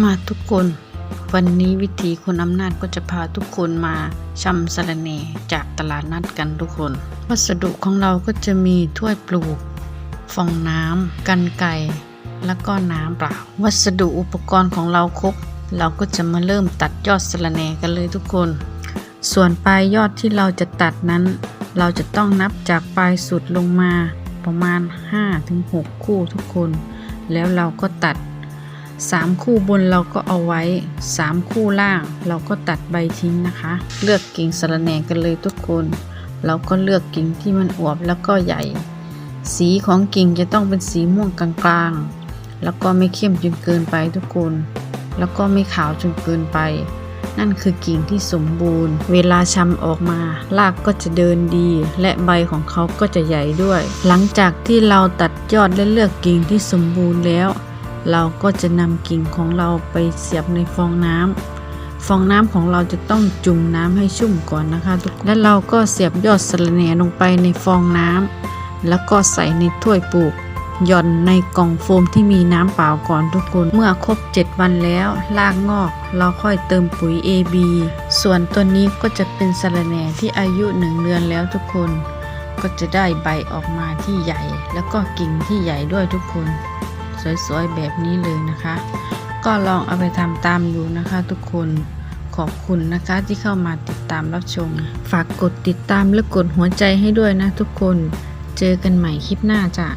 มาทุกคน วันนี้วิธีคนอำนาจก็จะพาทุกคนมาชำสะระเนจากตลาดนัดกันทุกคน วัสดุของเราก็จะมีถ้วยปลูก ฟองน้ำกันไก่แล้วก็น้ำเปล่า วัสดุอุปกรณ์ของเราครบ เราก็จะมาเริ่มตัดยอดสะระแหน่กันเลยทุกคน ส่วนปลายยอดที่เราจะตัดนั้น เราจะต้องนับจากปลายสุดลงมาประมาณ 5-6 คู่ทุกคน แล้วเราก็ตัด 3 คู่บนเราก็เอาไว้ 3 คู่ล่างเราก็ตัดใบทิ้งนะคะ เลือกกิ่งสะระแหน่กันเลยทุกคน เราก็เลือกกิ่งที่มันอวบแล้วก็ใหญ่ สีของกิ่งจะต้องเป็นสีม่วงกลางๆ แล้วก็ไม่เข้มจนเกินไปทุกคน แล้วก็ไม่ขาวจนเกินไป นั่นคือกิ่งที่สมบูรณ์ เวลาชำออกมารากก็จะเดินดี และใบของเขาก็จะใหญ่ด้วย หลังจากที่เราตัดยอดและเลือกกิ่งที่สมบูรณ์แล้ว เราก็จะนำกิ่งของเราไปเสียบในฟองน้ำฟองน้ำของเราจะต้องจุ่มน้ำให้ชุ่มก่อนนะคะทุกและเราก็เสียบยอดสะระแหน่ลงไปในฟองน้ำแล้วก็ใส่ในถ้วยปลูกหย่อนในกล่องโฟมที่มีน้ำเปล่าก่อนทุกคน เมื่อครบ 7 วันแล้วรากงอก เราค่อยเติมปุ๋ย AB ส่วนตัวนี้ก็จะเป็นสะระแหน่ที่อายุ 1 เดือนแล้วทุกคน ก็จะได้ใบออกมาที่ใหญ่ แล้วก็กิ่งที่ใหญ่ด้วยทุกคน สวยๆ แบบนี้เลยนะคะ ก็ลองเอาไปทำตามดูนะคะ ทุกคนขอบคุณนะคะที่เข้ามาติดตามรับชม ฝากกดติดตามและกดหัวใจให้ด้วยนะทุกคน เจอกันใหม่คลิปหน้าจ้ะ